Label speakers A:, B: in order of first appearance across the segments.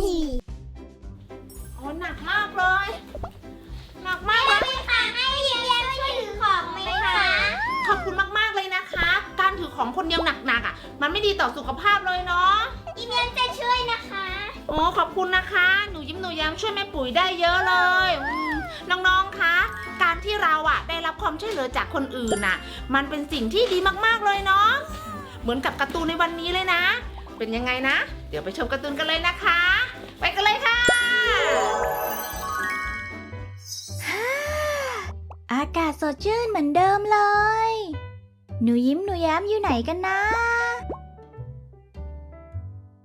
A: โอ้หนักมากเลย หนักมากเลย
B: ค่ะให้ยิ้มแย้มช่วยถือของไหมคะ
A: ขอบคุณมากๆเลยนะคะ การถือของคนเดียวหนักๆอะ มันไม่ดีต่อสุขภาพเลยเนาะ
B: ยิ้มแย้มจะช่วยนะคะ
A: โอ้ขอบคุณนะคะ หนูยิ้มหนูแย้มช่วยแม่ปุ๋ยได้เยอะเลยอืมน้องๆ คะ การที่เราอะได้รับความช่วยเหลือจากคนอื่นน่ะ มันเป็นสิ่งที่ดีมากๆ เลยเนาะ เหมือนกับการ์ตูนในวันนี้เลยนะ เป็นยังไงนะ เดี๋ยวไปชมการ์ตูนกันเลยนะคะ ไปกันเลยค่ะ
C: อากาศสดชื่นเหมือนเดิมเลย หนูยิ้มหนูแย้มอยู่ไหนกันนะ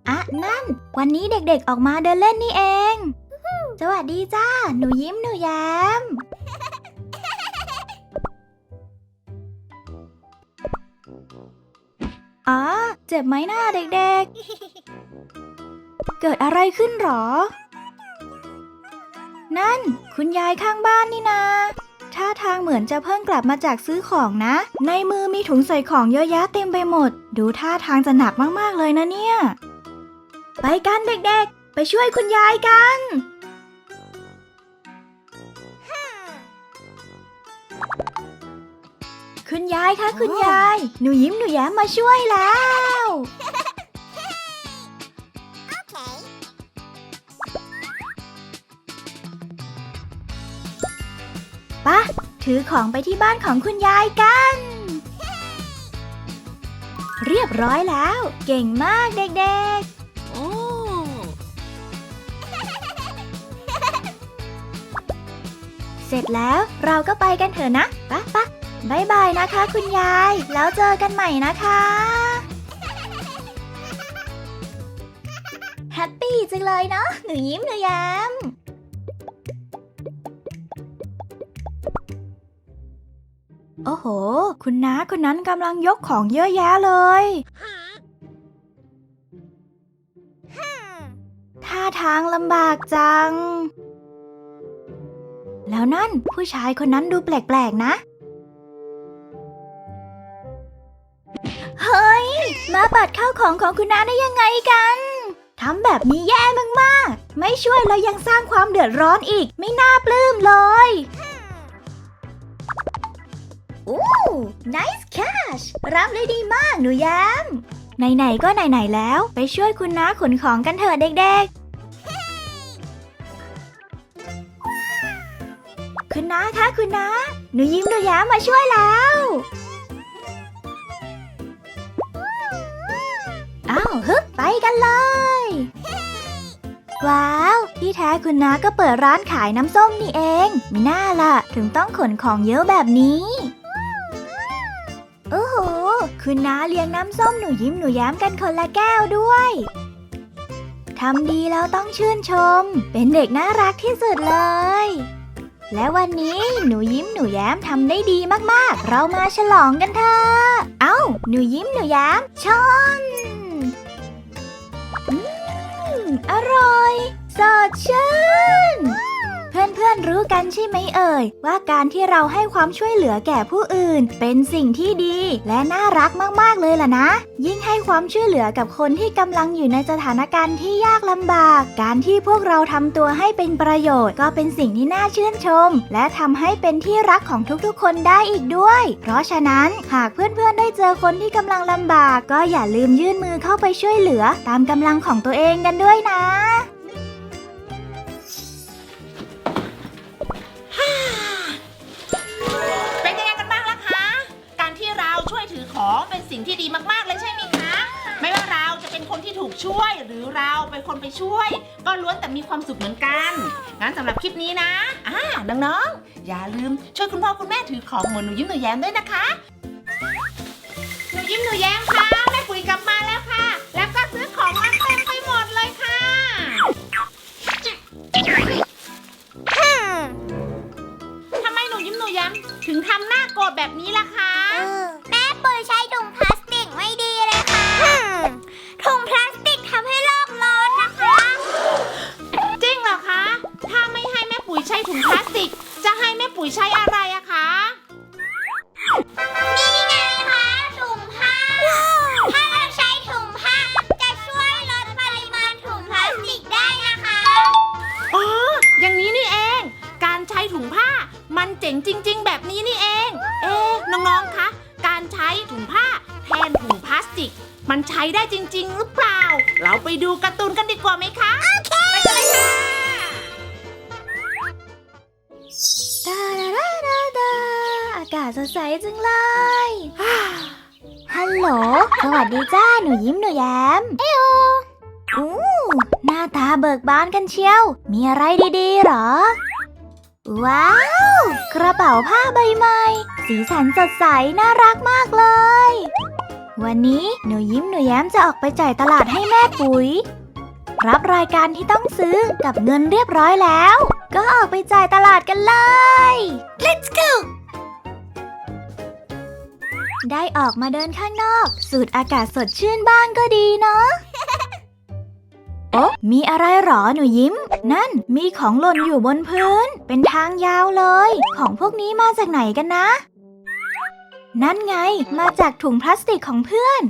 C: อะนั่น วันนี้เด็กๆออกมาเดินเล่นนี่เอง สวัสดีจ้า หนูยิ้มหนูแย้ม อ๋อ เจ็บไหมหน้าเด็กๆ เกิดอะไรขึ้นหรอ นั่น คุณยายข้างบ้านนี่นาท่าทางเหมือนจะเพิ่งกลับมาจากซื้อของนะ ในมือมีถุงใส่ของเยอะแยะเต็มไปหมด ดูท่าทางจะหนักมากๆเลยนะเนี่ย ไปกันเด็กๆ ไปช่วยคุณยายกันคุณยายคะคุณยาย หนูยิ้มหนูแย้มมาช่วยแล้ว ถือของไปที่บ้านของคุณยายกัน เรียบร้อยแล้ว เก่งมากเด็ก
A: โอ้
C: ๆเสร็จแล้วเราก็ไปกันเถอะนะปะปะบายบายนะคะ คุณยาย แล้วเจอกันใหม่นะคะแฮปปี้จังเลยเนาะหนูยิ้มหนูแย้ม คุณน้าคนนั้นกำลังยกของเยอะแยะเลย ท่าทางลำบากจัง แล้วนั่นผู้ชายคนนั้นดูแปลกๆนะ เฮ้ย มาปัดข้าวของของคุณน้าได้ยังไงกันทำแบบนี้แย่มากๆ ไม่ช่วยแล้วยังสร้างความเดือดร้อนอีก ไม่น่าปลื้มเลย อ้ nice catch รับเลยดีมากหนูแย้ม ไหน ๆ ก็ไหน ๆ แล้ว ไปช่วยคุณน้าขนของกันเถอะเด็ก ๆ คุณน้าคะคุณน้า หนูยิ้มหนูแย้มมาช่วยแล้ว อ้าวฮึบไปกันเลย ว้าว ที่แท้คุณน้าก็เปิดร้านขายน้ำส้มนี่เองมิน่าล่ะ ถึงต้องขนของเยอะแบบนี้ คุณน้าเลี้ยงน้ำส้มหนูยิ้มหนูแย้มกันคนละแก้วด้วย ทำดีแล้วต้องชื่นชม เป็นเด็กน่ารักที่สุดเลย และวันนี้หนูยิ้มหนูแย้มทำได้ดีมากๆ เรามาฉลองกันเถอะ เอ้า หนูยิ้มหนูแย้มชนอืมอร่อย สดชื่น เพื่อนๆรู้กันใช่ไหมเอ่ย ว่าการที่เราให้ความช่วยเหลือแก่ผู้อื่น เป็นสิ่งที่ดีและน่ารักมากๆเลยล่ะนะ ยิ่งให้ความช่วยเหลือกับคนที่กำลังอยู่ในสถานการณ์ที่ยากลำบาก การที่พวกเราทำตัวให้เป็นประโยชน์ ก็เป็นสิ่งที่น่าชื่นชม และทำให้เป็นที่รักของทุกๆ คนได้อีกด้วย เพราะฉะนั้นหากเพื่อนๆได้เจอคนที่กำลังลำบาก ก็อย่าลืมยื่นมือเข้าไปช่วยเหลือ ตามกำลังของตัวเองกันด้วยนะ
A: สิ่งที่ดีมากๆเลยใช่ไหมคะ ไม่ว่าเราจะเป็นคนที่ถูกช่วย หรือเราเป็นคนไปช่วย ก็ล้วนแต่มีความสุขเหมือนกัน งั้นสำหรับคลิปนี้นะอ่าน้องๆ อย่าลืมช่วยคุณพ่อคุณแม่ถือของเหมือนหนูยิ้มหนูแย้มด้วยนะคะหนูยิ้มหนูแย้มค่ะแม่ปุ๋ยกลับมาแล้วค่ะ แล้วก็ซื้อของมาเต็มไปหมดเลยค่ะทำไมหนูยิ้มหนูแย้มถึงทำหน้าโกรธแบบนี้ล่ะคะ
B: แม่ปุ๋ยใช้ถุง ยใช้
A: อะไรอะคะ
B: นี่ไงคะถุงผ้า ถ้าเราใช้ถุงผ้าจะช่วยลดปริมาณถุงพลาสติกได้นะคะ
A: อ๋ออย่างนี้นี่เอง การใช้ถุงผ้ามันเจ๋งจริง ๆ แบบนี้นี่เอง เอ๊ะน้องๆคะการใช้ถุงผ้าแทนถุงพลาสติก มันใช้ได้จริง ๆ หรือเปล่า เราไปดูกันตัว
C: สดใสจังเลย ฮัลโหล สวัสดีจ้า หนูยิ้มหนูแย้ม เอโออู้หน้าตาเบิกบานกันเชียว มีอะไรดีๆหรอ ว้าว กระเป๋าผ้าใบใหม่ สีสันสดใส น่ารักมากเลย วันนี้หนูยิ้มหนูแย้มจะออกไปจ่ายตลาดให้แม่ปุ๋ย รับรายการที่ต้องซื้อกับเงินเรียบร้อยแล้ว ก็ออกไปจ่ายตลาดกันเลย Let's go ได้ออกมาเดินข้างนอก สูดอากาศสดชื่นบ้างก็ดีเนาะโอ๊ะมีอะไรหรอหนูยิ้ม นั่นมีของหล่นอยู่บนพื้น เป็นทางยาวเลย ของพวกนี้มาจากไหนกันนะ นั่นไงมาจากถุงพลาสติกของเพื่อน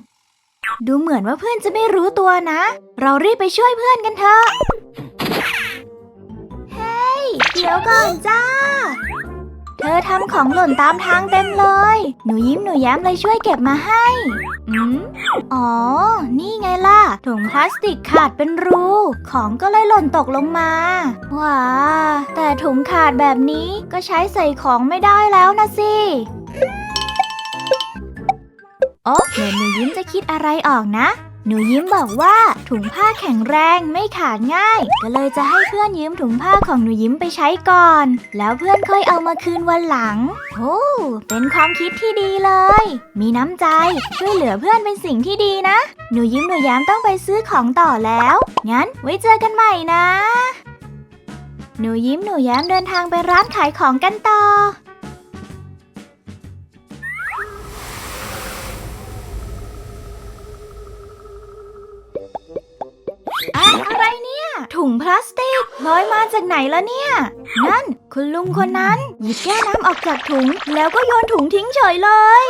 C: ดูเหมือนว่าเพื่อนจะไม่รู้ตัวนะ เรารีบไปช่วยเพื่อนกันเถอะ เฮ้ยเดี๋ยวก่อนจ้า เธอทำของหล่นตามทางเต็มเลย หนูยิ้มหนูแย้มเลยช่วยเก็บมาให้อืมอ๋อ นี่ไงล่ะ ถุงพลาสติกขาดเป็นรู ของก็เลยหล่นตกลงมา ว้า แต่ถุงขาดแบบนี้ก็ใช้ใส่ของไม่ได้แล้วนะสิโอ๊ะเดี๋ยวหนูยิ้มจะคิดอะไรออกนะ หนูยิ้มบอกว่าถุงผ้าแข็งแรงไม่ขาดง่าย ก็เลยจะให้เพื่อนยืมถุงผ้าของหนูยิ้มไปใช้ก่อน แล้วเพื่อนค่อยเอามาคืนวันหลังโอ้เป็นความคิดที่ดีเลย มีน้ำใจช่วยเหลือเพื่อนเป็นสิ่งที่ดีนะ หนูยิ้มหนูย้มต้องไปซื้อของต่อแล้ว งั้นไว้เจอกันใหม่นะ หนูยิ้มหนูย้มเดินทางไปร้านขายของกันต่อ ถุงพลาสติกลอยมาจากไหนละเนี่ย นั่น คุณลุงคนนั้นหยิบแก้วน้ำออกจากถุง แล้วก็โยนถุงทิ้งเฉยเลย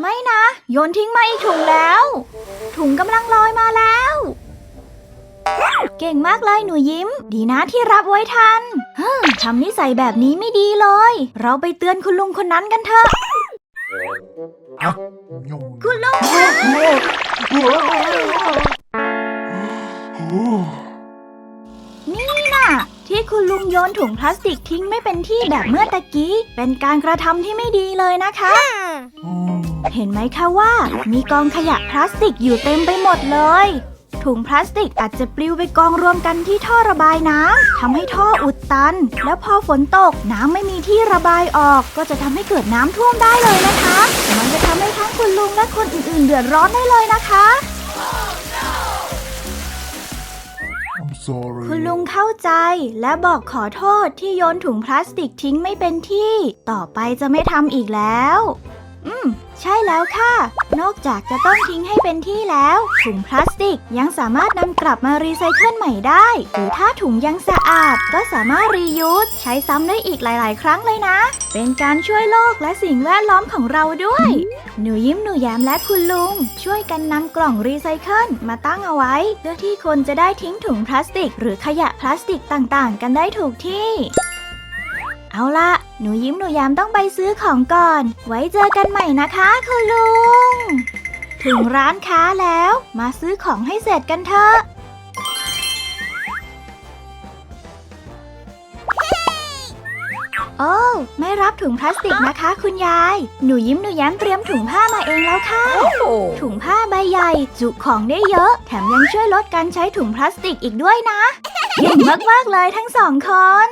C: ไม่นะ โยนทิ้งมาอีกถุงแล้ว ถุงกำลังลอยมาแล้ว เก่งมากเลยหนูยิ้ม ดีนะที่รับไว้ทันฮึมทำนิสัยแบบนี้ไม่ดีเลย เราไปเตือนคุณลุงคนนั้นกันเถอะ คุณลุงคะนี่น่ะที่ คุณลุงโยนถุงพลาสติกทิ้งไม่เป็นที่แบบเมื่อตะกี้ เป็นการกระทำที่ไม่ดีเลยนะคะ เห็นไหมคะว่า มีกองขยะพลาสติกอยู่เต็มไปหมดเลย ถุงพลาสติกอาจจะปลิวไปกองรวมกันที่ท่อระบายน้ำทำให้ท่ออุดตัน แล้วพอฝนตกน้ำไม่มีที่ระบายออก ก็จะทำให้เกิดน้ำท่วมได้เลยนะคะ มันจะทำให้ทั้งคุณลุงและคนอื่นๆ เดือดร้อนได้เลยนะคะ
D: sorry.
C: คุณลุงเข้าใจและบอกขอโทษที่โยนถุงพลาสติกทิ้งไม่เป็นที่ ต่อไปจะไม่ทำอีกแล้ว อืม ใช่แล้วค่ะ นอกจากจะต้องทิ้งให้เป็นที่แล้ว ถุงพลาสติกยังสามารถนำกลับมารีไซเคิลใหม่ได้ หรือถ้าถุงยังสะอาด ก็สามารถรียูสใช้ซ้ำได้อีกหลาย ๆ ครั้งเลยนะ เป็นการช่วยโลกและสิ่งแวดล้อมของเราด้วย หนูยิ้มหนูแย้มและคุณลุง ช่วยกันนำกล่องรีไซเคิลมาตั้งเอาไว้ เพื่อที่คนจะได้ทิ้งถุงพลาสติก หรือขยะพลาสติกต่าง ๆ กันได้ถูกที่ เอาละหนูยิ้มหนูแย้มต้องไปซื้อของก่อน ไว้เจอกันใหม่นะคะคุณลุง ถึงร้านค้าแล้วมาซื้อของให้เสร็จกันเถอะโอ้ไม่รับถุงพลาสติกนะคะ คุณยาย หนูยิ้มหนูแย้มเตรียมถุงผ้ามาเองแล้วค่ะ ถุงผ้าใบใหญ่ จุของได้เยอะ แถมยังช่วยลดการใช้ถุงพลาสติกอีกด้วยนะ เก่งมากๆเลยทั้งสองคน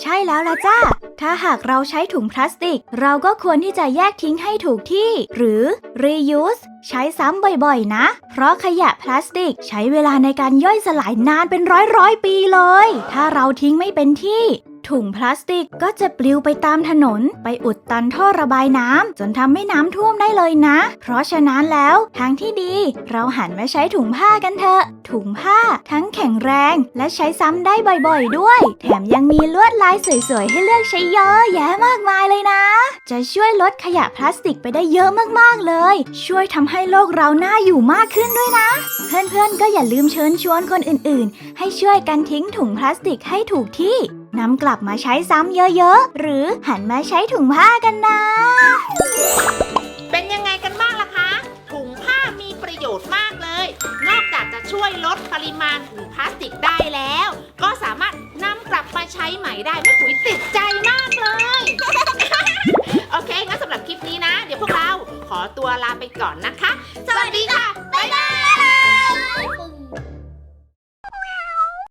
C: ใช่แล้วละจ้า ถ้าหากเราใช้ถุงพลาสติก เราก็ควรที่จะแยกทิ้งให้ถูกที่ หรือ reuse ใช้ซ้ำบ่อยๆ นะ เพราะขยะพลาสติกใช้เวลาในการย่อยสลายนานเป็นร้อยร้อยๆปีเลย ถ้าเราทิ้งไม่เป็นที่ ถุงพลาสติกก็จะปลิวไปตามถนน ไปอุดตันท่อระบายน้ำจนทำให้น้ำท่วมได้เลยนะ เพราะฉะนั้นแล้วทางที่ดี เราหันมาใช้ถุงผ้ากันเถอะ ถุงผ้าทั้งแข็งแรงและใช้ซ้ำได้บ่อยๆด้วย แถมยังมีลวดลายสวยๆ ให้เลือกใช้เยอะแยะมากมายเลยนะ จะช่วยลดขยะพลาสติกไปได้เยอะมากๆเลย ช่วยทำให้โลกเราน่าอยู่มากขึ้นด้วยนะ เพื่อนๆก็อย่าลืมเชิญชวนคนอื่นๆ ให้ช่วยกันทิ้งถุงพลาสติกให้ถูกที่ นำกลับมาใช้ซ้ำเยอะๆ หรือหันมาใช้ถุงผ้ากันนะ
A: เป็นยังไงกันบ้างล่ะคะ ถุงผ้ามีประโยชน์มากเลย นอกจากจะช่วยลดปริมาณถุงพลาสติกได้แล้ว ก็สามารถนำกลับมาใช้ใหม่ได้แม่ปุ๋ยติดใจมากเลย โอเคงั้นสำหรับคลิปนี้นะ เดี๋ยวพวกเราขอตัวลาไปก่อนนะคะ สวัสดีค่ะ